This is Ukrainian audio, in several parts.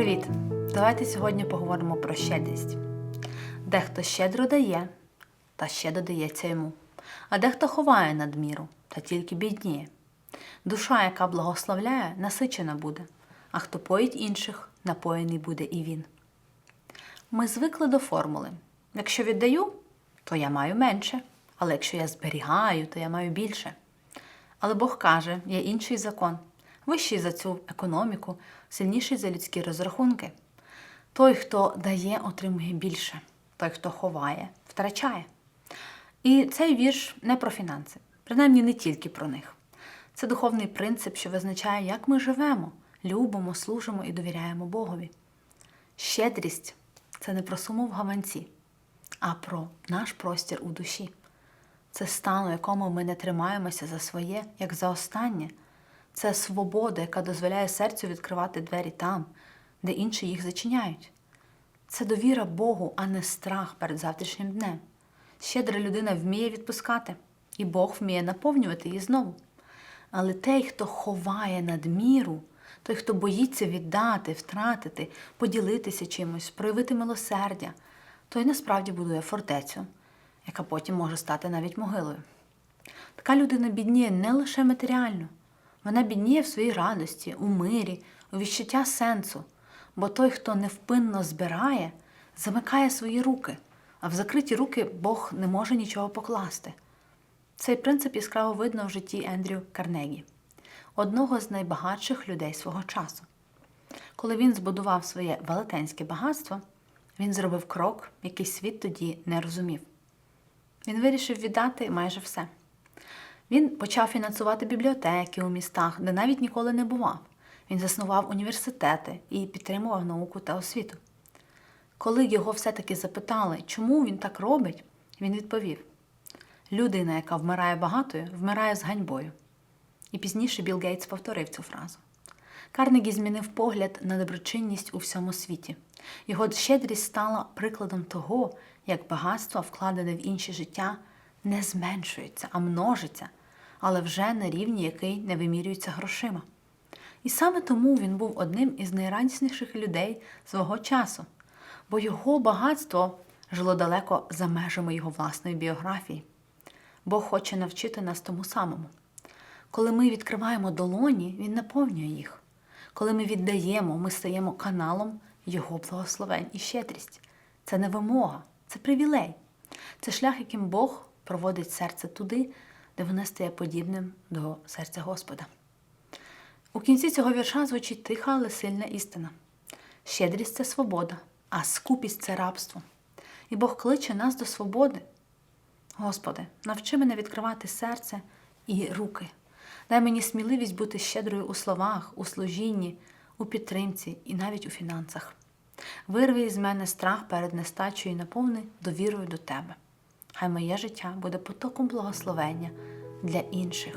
Привіт! Давайте сьогодні поговоримо про щедрість. Дехто щедро дає, та ще додається йому, а дехто ховає надміру та тільки бідніє. Душа, яка благословляє, насичена буде, а хто поїть інших, напоєний буде і він. Ми звикли до формули: якщо віддаю, то я маю менше, але якщо я зберігаю, то я маю більше. Але Бог каже, є інший закон, вищий за цю економіку, сильніший за людські розрахунки. Той, хто дає, отримує більше, той, хто ховає, втрачає. І цей вірш не про фінанси, принаймні не тільки про них. Це духовний принцип, що визначає, як ми живемо, любимо, служимо і довіряємо Богові. Щедрість це не про суму в гаманці, а про наш простір у душі. Це стан, у якому ми не тримаємося за своє, як за останнє. Це свобода, яка дозволяє серцю відкривати двері там, де інші їх зачиняють. Це довіра Богу, а не страх перед завтрашнім днем. Щедра людина вміє відпускати, і Бог вміє наповнювати її знову. Але той, хто ховає надміру, той, хто боїться віддати, втратити, поділитися чимось, проявити милосердя, той насправді будує фортецю, яка потім може стати навіть могилою. Така людина бідніє не лише матеріально, вона бідніє в своїй радості, у мирі, у відчуття сенсу, бо той, хто невпинно збирає, замикає свої руки, а в закриті руки Бог не може нічого покласти. Цей принцип яскраво видно в житті Ендрю Карнегі, одного з найбагатших людей свого часу. Коли він збудував своє велетенське багатство, він зробив крок, який світ тоді не розумів. Він вирішив віддати майже все. Він почав фінансувати бібліотеки у містах, де навіть ніколи не бував. Він заснував університети і підтримував науку та освіту. Коли його все-таки запитали, чому він так робить, він відповів: людина, яка вмирає багатою, вмирає з ганьбою. І пізніше Білл Гейтс повторив цю фразу. Карнегі змінив погляд на доброчинність у всьому світі. Його щедрість стала прикладом того, як багатство, вкладене в інші життя, не зменшується, а множиться, але вже на рівні, який не вимірюється грошима. І саме тому він був одним із найрадісніших людей свого часу, бо його багатство жило далеко за межами його власної біографії. Бог хоче навчити нас тому самому. Коли ми відкриваємо долоні, Він наповнює їх. Коли ми віддаємо, ми стаємо каналом Його благословень і щедрість. Це не вимога, це привілей. Це шлях, яким Бог проводить серце туди, де воно стає подібним до серця Господа. У кінці цього вірша звучить тиха, але сильна істина. Щедрість це свобода, а скупість це рабство. І Бог кличе нас до свободи. Господи, навчи мене відкривати серце і руки. Дай мені сміливість бути щедрою у словах, у служінні, у підтримці і навіть у фінансах. Вирви із мене страх перед нестачею і наповни довірою до Тебе. Хай моє життя буде потоком благословення для інших.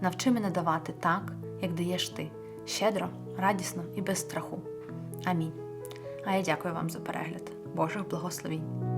Навчи мене давати так, як даєш ти, щедро, радісно і без страху. Амінь. А я дякую вам за перегляд. Божих благословінь!